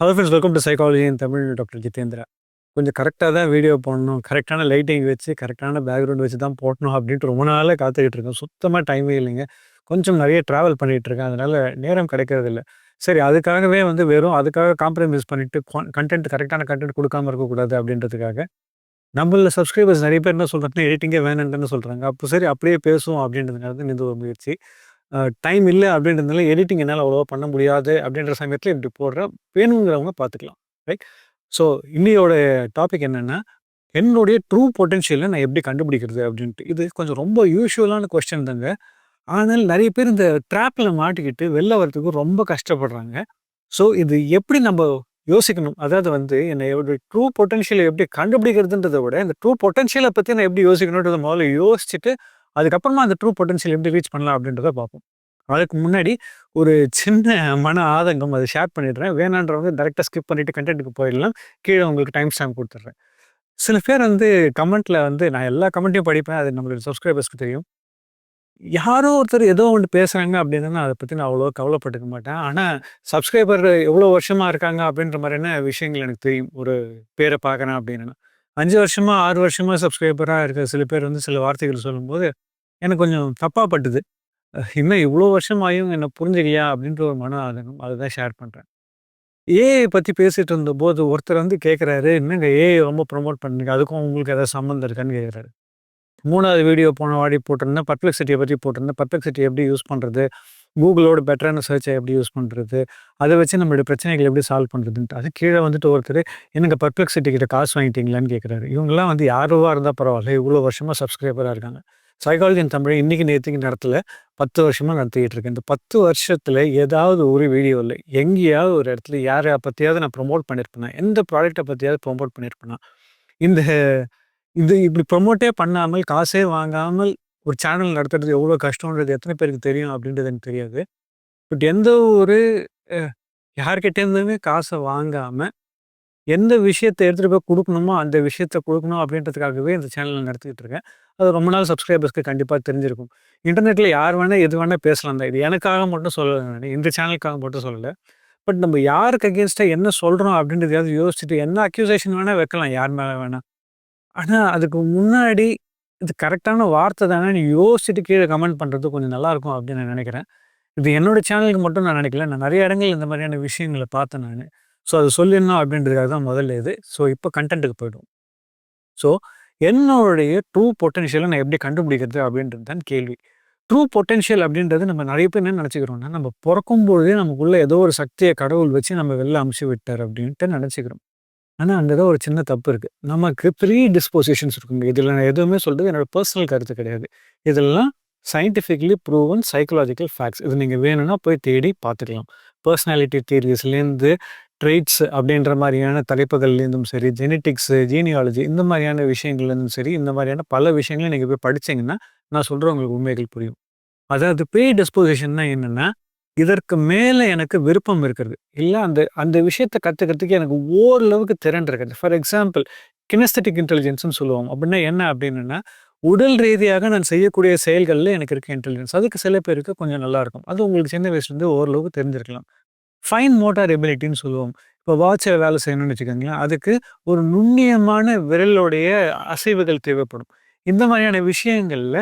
Hello friends welcome to psychology in Tamil doctor Jitendra கொஞ்சம் கரெக்டாக தான் வீடியோ போடணும். கரெக்டான லைட்டிங் வச்சு கரெக்டான பேக்ரவுண்ட் வச்சு தான் போடணும் அப்படின்ட்டு ரொம்ப நாளாக காத்துக்கிட்டு இருக்கேன் சுத்தமாக டைமே இல்லைங்க. கொஞ்சம் நிறைய ட்ராவல் பண்ணிகிட்டு இருக்கேன். அதனால் நேரம் கிடைக்கிறது இல்லை. சரி அதுக்காகவே வந்து வெறும் அதுக்காக காம்ப்ரமைஸ் பண்ணிவிட்டு கண்டென்ட் கரெக்டான கண்டென்ட் கொடுக்காம இருக்கக்கூடாது அப்படின்றதுக்காக நம்மள சப்ஸ்கிரைபர்ஸ் நிறைய பேர் என்ன சொல்கிறாங்கன்னா எடிட்டிங்கே வேணுன்ட்டுன்னு சொல்கிறாங்க அப்போ சரி அப்படியே பேசுவோம் அப்படின்றதுனால தான் இந்த ஒரு முயற்சி. டைம் இல்லை அப்படின்றதுனால எடிட்டிங் என்னால் அவ்வளோவா பண்ண முடியாது அப்படின்ற சமயத்தில் இப்படி போடுற வேணுங்கிறவங்க பார்த்துக்கலாம் ரைட் ஸோ இன்னையோட டாபிக் என்னென்னா என்னுடைய ட்ரூ பொட்டென்ஷியலை நான் எப்படி கண்டுபிடிக்கிறது அப்படின்ட்டு. இது கொஞ்சம் ரொம்ப யூஸ்வலான கொஸ்டின் தாங்க. ஆனால் நிறைய பேர் இந்த ட்ராப்பில் மாட்டிக்கிட்டு வெளில வரதுக்கு ரொம்ப கஷ்டப்படுறாங்க. ஸோ இது எப்படி நம்ம யோசிக்கணும்? அதாவது வந்து என்னை ட்ரூ பொட்டென்ஷியலை எப்படி கண்டுபிடிக்கிறதுன்றதை விட இந்த ட்ரூ பொட்டென்ஷியலை பற்றி நான் எப்படி யோசிக்கணுன்றதை முதல்ல யோசிச்சுட்டு அதுக்கப்புறமா அந்த ட்ரூ பொட்டன்ஷியல் எப்படி ரீச் பண்ணலாம் அப்படின்றத பார்ப்போம். அதுக்கு முன்னாடி ஒரு சின்ன மன ஆதங்கம் அதை ஷேர் பண்ணிடுறேன். வேணான்றவங்க டேரெக்டாக ஸ்கிப் பண்ணிவிட்டு கண்டென்ட்டுக்கு போயிடலாம். கீழே உங்களுக்கு டைம் ஸ்டாம்ப் கொடுத்துட்றேன். சில பேர் வந்து கமெண்ட்டில் வந்து நான் எல்லா கமெண்ட்டையும் படிப்பேன். அது நம்மளுடைய சப்ஸ்கிரைபர்ஸ்க்கு தெரியும். யாரோ ஒருத்தர் ஏதோ ஒன்று பேசுகிறாங்க அப்படின்னா அதை பற்றி நான் அவ்வளோ கவலைப்பட்டுக்க மாட்டேன். ஆனால் சப்ஸ்கிரைபர் எவ்வளோ வருஷமாக இருக்காங்க அப்படின்ற மாதிரியான விஷயங்கள் எனக்கு தெரியும். ஒரு பேரை பார்க்குறேன் அப்படின்னு. அஞ்சு வருஷமாக ஆறு வருஷமாக சப்ஸ்கிரைபராக இருக்க சில பேர் வந்து சில வார்த்தைகள் சொல்லும்போது எனக்கு கொஞ்சம் தப்பாக பட்டுது. இன்னும் இவ்வளோ வருஷம் ஆயும் என்னை புரிஞ்சுக்கியா? அப்படின்ற ஒரு மன ஆதங்கம் அதுதான் ஷேர் பண்ணுறேன் ஏஐ பற்றி பேசிகிட்டு இருந்தபோது ஒருத்தர் வந்து கேட்குறாரு என்னங்க ஏஐ ரொம்ப ப்ரொமோட் பண்ணுறீங்க அதுக்கும் உங்களுக்கு ஏதாவது சம்மந்தம் இருக்கான்னு கேட்குறாரு மூணாவது வீடியோ போன வாடி போட்டிருந்தேன். பர்ப்ளெக்சிட்டியை பற்றி போட்டிருந்தேன். பர்ப்ளெக்சிட்டி எப்படி யூஸ் பண்ணுறது கூகுளோட பெட்டரான சர்ச்சை எப்படி யூஸ் பண்ணுறது அதை வச்சு நம்மளுடைய பிரச்சனைகள் எப்படி சால்வ் பண்ணுறதுன்ட்டு அது கீழே வந்துட்டு ஒருத்தர் எனக்கு பர்ப்ளெக்சிட்டி கிட்ட காசு வாங்கிட்டீங்களான்னு கேட்குறாரு இவங்கெல்லாம் வந்து யாரோவா இருந்தால் பரவாயில்ல. இவ்வளோ வருஷமாக சப்ஸ்கிரைபராக இருக்காங்க. சைக்காலஜி இன் தமிழ் இன்றைக்கி நேற்றுக்கு நடத்தல. பத்து வருஷமாக நடத்திக்கிட்டு இருக்கேன். இந்த பத்து வருஷத்தில் ஏதாவது ஒரு வீடியோவில் எங்கேயாவது ஒரு இடத்துல யாரை பற்றியாவது நான் ப்ரொமோட் பண்ணியிருப்பேனா எந்த ப்ராடக்ட்டை பற்றியாவது ப்ரொமோட் பண்ணியிருப்பேனா இந்த இது இப்படி ப்ரொமோட்டே பண்ணாமல் காசே வாங்காமல் ஒரு சேனல் நடத்துறது எவ்வளோ கஷ்டன்றது எத்தனை பேருக்கு தெரியும் அப்படின்றது எனக்கு தெரியாது. பட் எந்த ஒரு யார்கிட்டேருந்துமே காசை வாங்காமல் எந்த விஷயத்தை எடுத்துகிட்டு போய் கொடுக்கணுமோ அந்த விஷயத்த கொடுக்கணும் அப்படின்றதுக்காகவே இந்த சேனலில் நடத்திக்கிட்டு இருக்கேன். அது ரொம்ப நாள் சப்ஸ்கிரைபர்ஸ்க்கு கண்டிப்பாக தெரிஞ்சிருக்கும். இன்டர்நெட்டில் யார் வேணால் எது வேணால் பேசலாம் தான். இது எனக்காக மட்டும் சொல்லலை இந்த சேனலுக்காக மட்டும் சொல்லலை. பட் நம்ம யாருக்கு அகேன்ஸ்டாக என்ன சொல்கிறோம் அப்படின்றதையாவது யோசிச்சுட்டு என்ன அக்யூசேஷன் வேணால் வைக்கலாம் யார் மேலே வேணால் ஆனால் அதுக்கு முன்னாடி இது கரெக்டான வார்த்தை தானே நீ யோசிச்சுட்டு கீழே கமெண்ட் பண்ணுறது கொஞ்சம் நல்லாயிருக்கும் அப்படின்னு நான் நினைக்கிறேன். இது என்னோடய சேனலுக்கு மட்டும் நான் நினைக்கல. நான் நிறைய இடங்கள் இந்த மாதிரியான விஷயங்களை பார்த்தேன் நான். ஸோ அது சொல்லிடணும் அப்படின்றதுக்காக தான் முதல்ல இது. ஸோ இப்போ கண்டென்ட்டுக்கு போய்டும் ஸோ என்னுடைய ட்ரூ பொட்டென்ஷியலை நான் எப்படி கண்டுபிடிக்கிறது அப்படின்றது தான் கேள்வி. ட்ரூ பொட்டென்ஷியல் அப்படின்றது நம்ம நிறைய பேர் என்ன நினச்சிக்கிறோம்னா நம்ம பிறக்கும்போதே நமக்குள்ளே ஏதோ ஒரு சக்தியை கடவுள் வச்சு நம்ம வெளில அமுச்சு விட்டார் அப்படின்ட்டு நினச்சிக்கிறோம். ஆனால் அங்கே தான் ஒரு சின்ன தப்பு இருக்குது நமக்கு ப்ரீ டிஸ்போசிஷன்ஸ் இருக்குங்க. இதில் நான் எதுவுமே சொல்கிறது என்னோடய பர்சனல் கருத்து கிடையாது. இதெல்லாம் சயின்டிஃபிக்லி ப்ரூவன் சைக்கலாஜிக்கல் ஃபேக்ட்ஸ் இது நீங்கள் வேணும்னா போய் தேடி பார்த்துக்கலாம். பர்சனாலிட்டி தியரிஸ்லேருந்து ட்ரெய்ட்ஸ் அப்படின்ற மாதிரியான தலைப்புகள்லேருந்தும் சரி ஜெனட்டிக்ஸு ஜீனியாலஜி இந்த மாதிரியான விஷயங்கள்லேருந்தும் சரி இந்த மாதிரியான பல விஷயங்களும் நீங்கள் போய் படித்தீங்கன்னா நான் சொல்கிற உங்களுக்கு உண்மைகள் புரியும். அதாவது ப்ரீ டிஸ்போசிஷன்னா என்னென்னா இதற்கு மேலே எனக்கு விருப்பம் இருக்கிறது. இல்லை அந்த அந்த விஷயத்தை கற்றுக்கிறதுக்கு எனக்கு ஓரளவுக்கு திறன் இருக்குது ஃபார் எக்ஸாம்பிள் கினஸ்தட்டிக் இன்டெலிஜென்ஸ்னு சொல்லுவோம் அப்படின்னா என்ன அப்படின்னா உடல் ரீதியாக நான் செய்யக்கூடிய செயல்களில் எனக்கு இருக்க இன்டெலிஜென்ஸ் அதுக்கு சில பேருக்கு கொஞ்சம் நல்லா இருக்கும். அது உங்களுக்கு சின்ன வயசுலேருந்து ஓரளவுக்கு தெரிஞ்சிருக்கலாம். ஃபைன் மோட்டார் எபிலிட்டின்னு சொல்லுவோம். இப்போ வாட்சில் வேலை செய்யணும்னு வச்சுக்கோங்களேன் அதுக்கு ஒரு நுண்ணியமான விரலுடைய அசைவுகள் தேவைப்படும். இந்த மாதிரியான விஷயங்களில்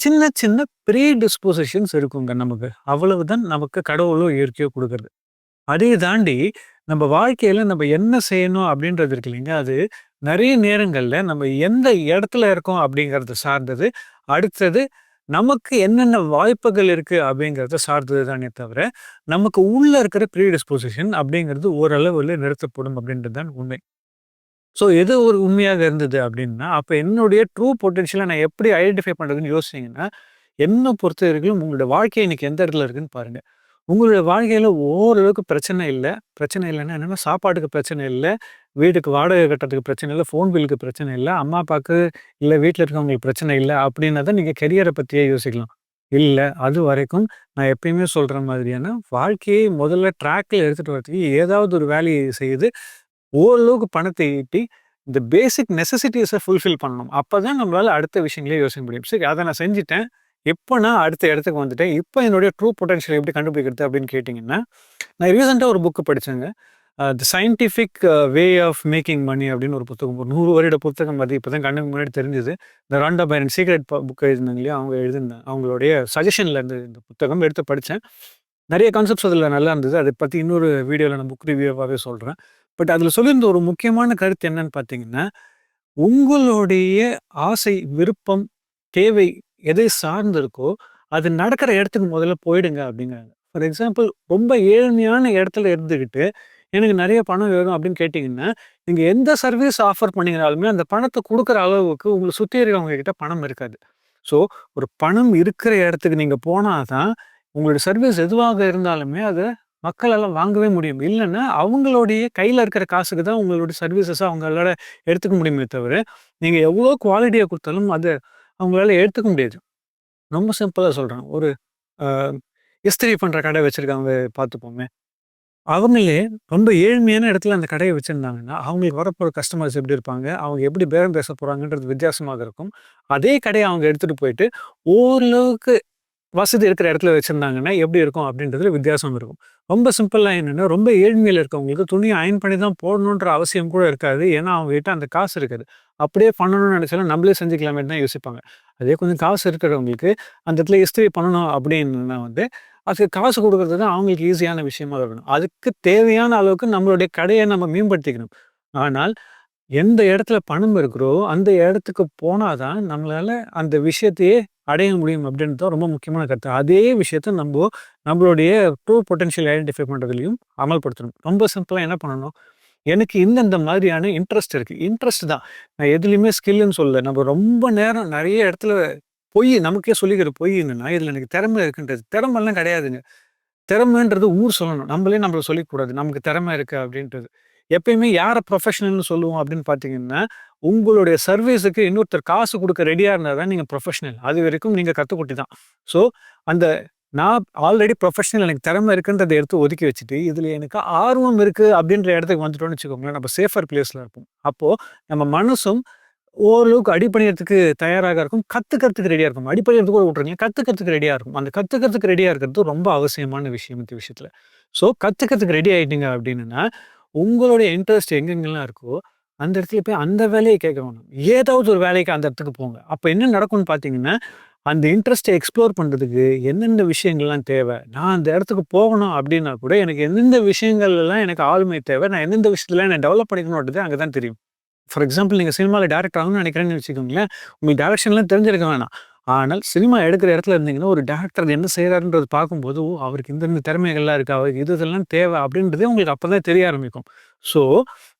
சின்ன சின்ன ப்ரீ டிஸ்போசிஷன்ஸ் இருக்குங்க நமக்கு. அவ்வளவுதான் நமக்கு கடவுளோ இயற்கையோ கொடுக்குறது. அதே தாண்டி நம்ம வாழ்க்கையில் நம்ம என்ன செய்யணும் அப்படின்றது இருக்கு இல்லைங்க அது நிறைய நேரங்களில் நம்ம எந்த இடத்துல இருக்கோம் அப்படிங்கிறத சார்ந்தது. அடுத்தது நமக்கு என்னென்ன வாய்ப்புகள் இருக்குது அப்படிங்கிறத சார்ந்தது தானே தவிர நமக்கு உள்ளே இருக்கிற ப்ரீடிஸ்போசிஷன் அப்படிங்கிறது ஓரளவில் நிறுத்தப்படும் அப்படின்றது தான் உண்மை. ஸோ எது ஒரு உண்மையாக இருந்தது அப்படின்னா அப்போ என்னுடைய ட்ரூ பொட்டென்ஷியலை நான் எப்படி ஐடென்டிஃபை பண்ணுறதுன்னு யோசிச்சிங்கன்னா என்னை பொறுத்த வரைக்கும் உங்களோட வாழ்க்கை இன்னைக்கு எந்த இடத்துல இருக்குன்னு பாருங்கள் உங்களுடைய வாழ்க்கையில் ஓரளவுக்கு பிரச்சனை இல்லை. பிரச்சனை இல்லைன்னா என்னென்னா சாப்பாட்டுக்கு பிரச்சனை இல்லை. வீட்டுக்கு வாடகை கட்டுறதுக்கு பிரச்சனை இல்லை ஃபோன் பில்லுக்கு பிரச்சனை இல்லை அம்மா அப்பாவுக்கு இல்லை வீட்டில் இருக்கவங்களுக்கு பிரச்சனை இல்லை அப்படின்னா தான் நீங்கள் கெரியரை பற்றியே யோசிக்கலாம். இல்லை அது வரைக்கும் நான் எப்பயுமே சொல்கிற மாதிரியான வாழ்க்கையை முதல்ல ட்ராக்கில் எடுத்துகிட்டு வரதுக்கு ஏதாவது ஒரு வேலையை செய்து ஓரளவுக்கு பணத்தை ஈட்டி இந்த பேசிக் நெசசிட்டிஸை ஃபுல்ஃபில் பண்ணணும். அப்போ தான் நம்மளால் அடுத்த விஷயங்களே யோசிக்க முடியும். சரி அதை நான் செஞ்சுட்டேன். இப்போ நான் அடுத்த இடத்துக்கு வந்துட்டேன். இப்போ என்னுடைய ட்ரூ பொட்டன்ஷியல் எப்படி கண்டுபிடிக்கிறது அப்படின்னு கேட்டிங்கன்னா நான் ரீசெண்டாக ஒரு book படித்தேங்க the scientific way of making money அப்படின்னு ஒரு புத்தகம் ஒரு நூறு வருட புத்தகம் அது இப்போ தான் கண்ணுக்கு முன்னாடி தெரிஞ்சது. இந்த ராண்டா பைரன் சீக்ரெட் புக் எழுதினாங்க இல்லையா அவங்க எழுதிருந்தாங்க அவங்களுடைய சஜஷனில் இருந்து இந்த புத்தகம் எடுத்து படித்தேன் நிறைய கான்செப்ட்ஸ் அதில் நல்லா இருந்தது. அதை பற்றி இன்னொரு வீடியோவில் நான் புக் ரிவ்யூவாகவே சொல்கிறேன் பட் அதில் சொல்லியிருந்த ஒரு முக்கியமான கருத்து என்னன்னு பார்த்தீங்கன்னா உங்களுடைய ஆசை விருப்பம் தேவை எதை சார்ந்திருக்கோ அது நடக்கிற இடத்துக்கு முதல்ல போயிடுங்க அப்படிங்கிறாங்க. ஃபார் எக்ஸாம்பிள் ரொம்ப ஏழ்மையான இடத்துல இருந்துக்கிட்டு எனக்கு நிறைய பணம் வேணும் அப்படின்னு கேட்டிங்கன்னா நீங்கள் எந்த சர்வீஸ் ஆஃபர் பண்ணிங்கனாலுமே அந்த பணத்தை கொடுக்குற அளவுக்கு உங்களை சுற்றி இருக்கிறவங்க கிட்ட பணம் இருக்காது. ஸோ ஒரு பணம் இருக்கிற இடத்துக்கு நீங்கள் போனால் தான் உங்களுடைய சர்வீஸ் எதுவாக இருந்தாலுமே அதை மக்களெல்லாம் வாங்கவே முடியும். இல்லைன்னா அவங்களுடைய கையில் இருக்கிற காசுக்கு தான் உங்களுடைய சர்வீசஸை அவங்களால எடுத்துக்க முடியுமே தவிர நீங்கள் எவ்வளோ குவாலிட்டியாக கொடுத்தாலும் அதை அவங்களால எடுத்துக்க முடியாது. ரொம்ப சிம்பிளாக சொல்கிறேன் ஒரு இஸ்திரி பண்ணுற கடை வச்சுருக்காங்க பார்த்துப்போமே. அவங்களே ரொம்ப ஏழ்மையான இடத்துல அந்த கடையை வச்சுருந்தாங்கன்னா அவங்களுக்கு வரப்போகிற கஸ்டமர்ஸ் எப்படி இருப்பாங்க? அவங்க எப்படி பேரம் பேச போகிறாங்கன்றது வித்தியாசமாக இருக்கும். அதே கடையை அவங்க எடுத்துகிட்டு போயிட்டு ஓரளவுக்கு வசதி இருக்கிற இடத்துல வச்சுருந்தாங்கன்னா எப்படி இருக்கும் அப்படின்றதுல வித்தியாசம் இருக்கும். ரொம்ப சிம்பிளாக என்னென்னா ரொம்ப ஏழ்மையில் இருக்கவங்களுக்கு துணியை அயன் பண்ணி தான் போடணுன்ற அவசியம் கூட இருக்காது. ஏன்னா அவங்ககிட்ட அந்த காசு இருக்காது. அப்படியே பண்ணணும்னு நினச்சாலும் நம்மளே செஞ்சுக்கலாமே தான் யோசிப்பாங்க. அதே கொஞ்சம் காசு இருக்கிறவங்களுக்கு அந்த இடத்துல இஸ்திரி பண்ணணும் அப்படின்னா வந்து அதுக்கு காசு கொடுக்குறது தான் அவங்களுக்கு ஈஸியான விஷயமா இருக்கணும். அதுக்கு தேவையான அளவுக்கு நம்மளுடைய கடையை நம்ம மேம்படுத்திக்கணும். ஆனால் எந்த இடத்துல பணம் இருக்கிறோ அந்த இடத்துக்கு போனால் தான் நம்மளால் அந்த விஷயத்தையே அடைய முடியும் அப்படின்றது தான் ரொம்ப முக்கியமான கருத்து. அதே விஷயத்த நம்ம நம்மளுடைய ட்ரூ பொட்டன்ஷியல் ஐடென்டிஃபை பண்ணுறதுலையும் அமல்படுத்தணும். ரொம்ப சிம்பிளாக என்ன பண்ணணும்? எனக்கு இந்தந்த மாதிரியான இன்ட்ரெஸ்ட் இருக்குது இன்ட்ரெஸ்ட் தான். நான் எதுலேயுமே ஸ்கில்லுன்னு சொல்லலை. நம்ம ரொம்ப நேரம் நிறைய இடத்துல பொய் நமக்கே சொல்லிக்கிற பொய் என்னன்னா இதில் எனக்கு திறமை இருக்குன்றது. திறமெல்லாம் கிடையாதுங்க. திறமைன்றது ஊர் சொல்லணும். நம்மளே நம்மளை சொல்லிக்கூடாது. நமக்கு திறமை இருக்கு அப்படின்றது. எப்பயுமே யாரை ப்ரொஃபஷனல்னு சொல்லுவோம் அப்படின்னு பார்த்தீங்கன்னா உங்களுடைய சர்வீஸுக்கு இன்னொருத்தர் காசு கொடுக்க ரெடியாக இருந்தால் தான் நீங்கள் ப்ரொஃபஷனல் அது வரைக்கும் நீங்கள் கற்றுக்குட்டி தான். ஸோ அந்த நான் ஆல்ரெடி ப்ரொஃபஷனல் எனக்கு திறமை இருக்குன்றதை எடுத்து ஒதுக்கி வச்சுட்டு இதில் எனக்கு ஆர்வம் இருக்குது அப்படின்ற இடத்துக்கு வந்துட்டோம்னு வச்சுக்கோங்களேன் நம்ம சேஃபர் பிளேஸில் இருப்போம். அப்போது நம்ம மனசும் ஓரளவுக்கு அடிப்படையத்துக்கு தயாராக இருக்கும். கற்றுக்கிறதுக்கு ரெடியாக இருக்கும். அடிப்படையத்துக்கு கூட விட்ருங்க கற்றுக்கிறதுக்கு ரெடியாக இருக்கும். அந்த கற்றுக்கிறதுக்கு ரெடியாக இருக்கிறது ரொம்ப அவசியமான விஷயம் இந்த விஷயத்தில். ஸோ கற்றுக்கிறதுக்கு ரெடி ஆகிட்டீங்க அப்படின்னா உங்களுடைய இன்ட்ரெஸ்ட் எங்கெங்கெல்லாம் இருக்கோ அந்த இடத்துல போய் அந்த வேலையை கேட்க வேணும். ஏதாவது ஒரு வேலைக்கு அந்த இடத்துக்கு போங்க. அப்போ என்ன நடக்கும்னு பார்த்தீங்கன்னா அந்த இன்ட்ரெஸ்ட்டை எக்ஸ்ப்ளோர் பண்ணுறதுக்கு எந்தெந்த விஷயங்கள்லாம் தேவை? நான் அந்த இடத்துக்கு போகணும் அப்படின்னா கூட எனக்கு எந்தெந்த விஷயங்கள்லாம் எனக்கு ஆளுமை தேவை? நான் எந்தெந்த விஷயத்துல நான் டெவலப் பண்ணிக்கணுன்றது அங்கே தான் தெரியும். ஃபார் எக்ஸாம்பிள் நீங்கள் சினிமாவில் டேரக்டர் ஆகணும்னு நினைக்கிறேன்னு வச்சுக்கோங்களேன் உங்களுக்கு டேரக்ஷன்லாம் தெரிஞ்சிருக்க வேணாம். ஆனால் சினிமா எடுக்கிற இடத்துல இருந்தீங்கன்னா ஒரு டேரக்டர் என்ன செய்கிறாருன்றது பார்க்கும்போது ஓ அவருக்கு இந்த இந்த திறமைகள்லாம் இருக்குது அவருக்கு இது இதெல்லாம் தேவை அப்படின்றதே உங்களுக்கு அப்போ தான் தெரிய ஆரம்பிக்கும். ஸோ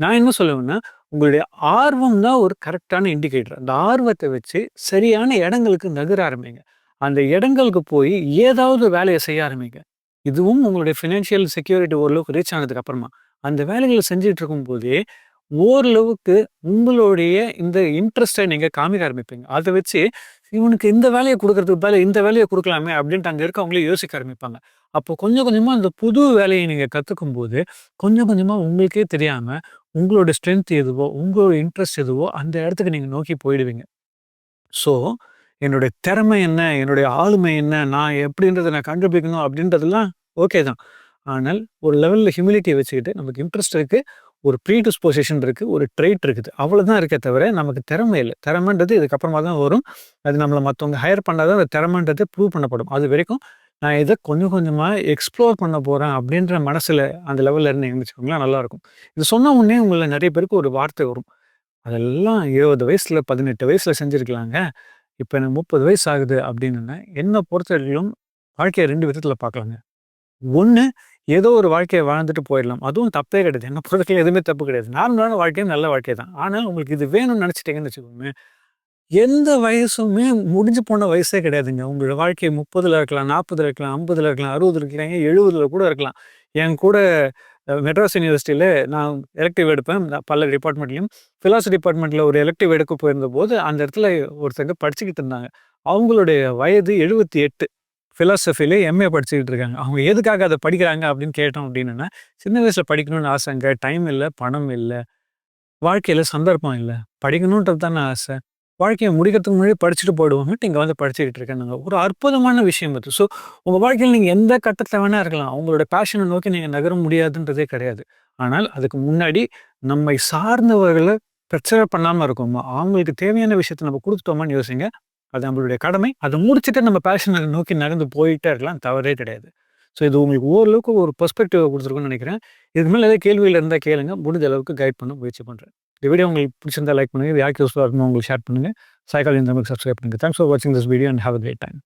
நான் என்ன சொல்லுவேன்னா உங்களுடைய ஆர்வம் தான் ஒரு கரெக்டான இண்டிகேட்டர் அந்த ஆர்வத்தை வச்சு சரியான இடங்களுக்கு நகர ஆரம்பிங்க. அந்த இடங்களுக்கு போய் ஏதாவது வேலையை செய்ய ஆரம்பிங்க. இதுவும் உங்களுடைய ஃபினான்ஷியல் செக்யூரிட்டி ஓரளவுக்கு ரீச் ஆனதுக்கு அப்புறமா. அந்த வேலைகளை செஞ்சுட்டு இருக்கும்போதே ஓரளவுக்கு உங்களுடைய இந்த இன்ட்ரெஸ்ட்டை நீங்கள் காமிக்க ஆரம்பிப்பீங்க. அதை வச்சு இவனுக்கு இந்த வேலையை கொடுக்கறதுக்கு பதில் இந்த வேலையை கொடுக்கலாமே அப்படின்ட்டு அங்கே இருக்கவங்களே யோசிக்க ஆரம்பிப்பாங்க. அப்போ கொஞ்சம் கொஞ்சமாக அந்த புது வேலையை நீங்கள் கற்றுக்கும் போது கொஞ்சம் கொஞ்சமாக உங்களுக்கே தெரியாமல் உங்களோட ஸ்ட்ரென்த் எதுவோ உங்களோட இன்ட்ரெஸ்ட் எதுவோ அந்த இடத்துக்கு நீங்கள் நோக்கி போயிடுவீங்க. ஸோ என்னுடைய திறமை என்ன? என்னுடைய ஆளுமை என்ன? நான் எப்படின்றத நான் கண்டுபிடிக்கணும் அப்படின்றதெல்லாம் ஓகே தான். ஆனால் ஒரு லெவலில் ஹியூமிலிட்டியை வச்சுக்கிட்டு நமக்கு இன்ட்ரெஸ்ட் இருக்குது ஒரு ப்ரீ டிஸ்போசிஷன் இருக்குது ஒரு ட்ரெயிட் இருக்குது. அவ்வளோதான் இருக்கே தவிர நமக்கு திறமை இல்லை. திறமைன்றது இதுக்கப்புறமா தான் வரும். அது நம்மளை மற்றவங்க ஹையர் பண்ணால் தான் அந்த திறமைன்றது ப்ரூவ் பண்ணப்படும். அது வரைக்கும் நான் இதை கொஞ்சம் கொஞ்சமாக எக்ஸ்ப்ளோர் பண்ண போகிறேன் அப்படின்ற மனசில் அந்த லெவலில் இருந்து இருந்துச்சுக்கோங்களேன் நல்லாயிருக்கும். இது சொன்ன உடனே உங்களை நிறைய பேருக்கு ஒரு வார்த்தை வரும். அதெல்லாம் இருபது வயசில் பதினெட்டு வயசில் செஞ்சுருக்கலாங்க. இப்போ எனக்கு முப்பது வயசு ஆகுது அப்படின்னு என்னை பொறுத்தவரையிலும் வாழ்க்கையை ரெண்டு விதத்தில் பார்க்கலாங்க. ஒன்று ஏதோ ஒரு வாழ்க்கையை வாழ்ந்துட்டு போயிடலாம். அதுவும் தப்பே கிடையாது. என்ன பொறுத்தவரைக்கும் எதுவுமே தப்பு கிடையாது. நார்மலான வாழ்க்கையும் நல்ல வாழ்க்கை தான். ஆனால் உங்களுக்கு இது வேணும்னு நினச்சிட்டீங்கன்னு வச்சுக்கோங்க எந்த வயசுமே முடிஞ்சு போன வயசே கிடையாதுங்க. உங்களோட வாழ்க்கை முப்பதில் இருக்கலாம் நாற்பதில் இருக்கலாம் ஐம்பதில் இருக்கலாம் அறுபதில் இருக்கலாம் எழுபதில் கூட இருக்கலாம். என் கூட மெட்ராஸ் யூனிவர்சிட்டியில் நான் எலக்டிவ் எடுப்பேன். பல டிபார்ட்மெண்ட்லையும் ஃபிலாசபி டிபார்ட்மெண்ட்டில் ஒரு எலக்டிவ் எடுக்க போயிருந்த போது அந்த இடத்துல ஒருத்தங்க படிச்சுக்கிட்டு இருந்தாங்க. அவங்களுடைய வயது எழுபத்தி எட்டு. ஃபிலாசபிலே எம்ஏ படிச்சுக்கிட்டு இருக்காங்க அவங்க எதுக்காக அதை படிக்கிறாங்க அப்படின்னு கேட்டோம் அப்படின்னா சின்ன வயசில் படிக்கணும்னு ஆசைங்க டைம் இல்லை பணம் இல்லை வாழ்க்கையில் சந்தர்ப்பம் இல்லை படிக்கணுன்றது தானே ஆசை வாழ்க்கையை முடிக்கிறதுக்கு முன்னாடி படிச்சுட்டு போயிடுவாங்கன்ட்டு இங்கே வந்து படிச்சுக்கிட்டு இருக்கேன் ஒரு அற்புதமான விஷயம் அது. ஸோ உங்கள் வாழ்க்கையில் நீங்கள் எந்த கட்டத்தில் வேணா இருக்கலாம். உங்களோட பேஷனை நோக்கி நீங்கள் நகர முடியாதுன்றதே கிடையாது. ஆனால் அதுக்கு முன்னாடி நம்மை சார்ந்தவர்களை பிரச்சனை பண்ணாமல் இருக்கோமா, அவங்களுக்கு தேவையான விஷயத்த நம்ம கொடுத்துட்டோமான்னு யோசிங்க. அது நம்மளுடைய கடமை. அதை முடிச்சுட்டு நம்ம பேஷனை நோக்கி நகர்ந்து போயிட்டே இருக்கலாம். தவறே கிடையாது. ஸோ இது உங்களுக்கு ஓரளவுக்கு ஒரு பெர்ஸ்பெக்டிவ் குடுத்துருக்கும்னு நினைக்கிறேன் இதுக்கு மேலே ஏதாவது கேள்வியில் இருந்தால் கேளுங்க. முடிஞ்ச அளவுக்கு கைட் பண்ண முயற்சி பண்ணுறேன் இந்த வீடியோ உங்களுக்கு பிடிச்சிருந்தா லைக் பண்ணுங்க. இது யாருக்கு யூஸ்ஃபுல்லாக இருக்கணும் உங்களுக்கு ஷேர் பண்ணுங்க. சைக்காலஜி தமிழுக்கு சப்ஸ்கிரைப் பண்ணுங்க. தேங்க்ஸ் ஃபார் வாட்சிங் this video and have a great time.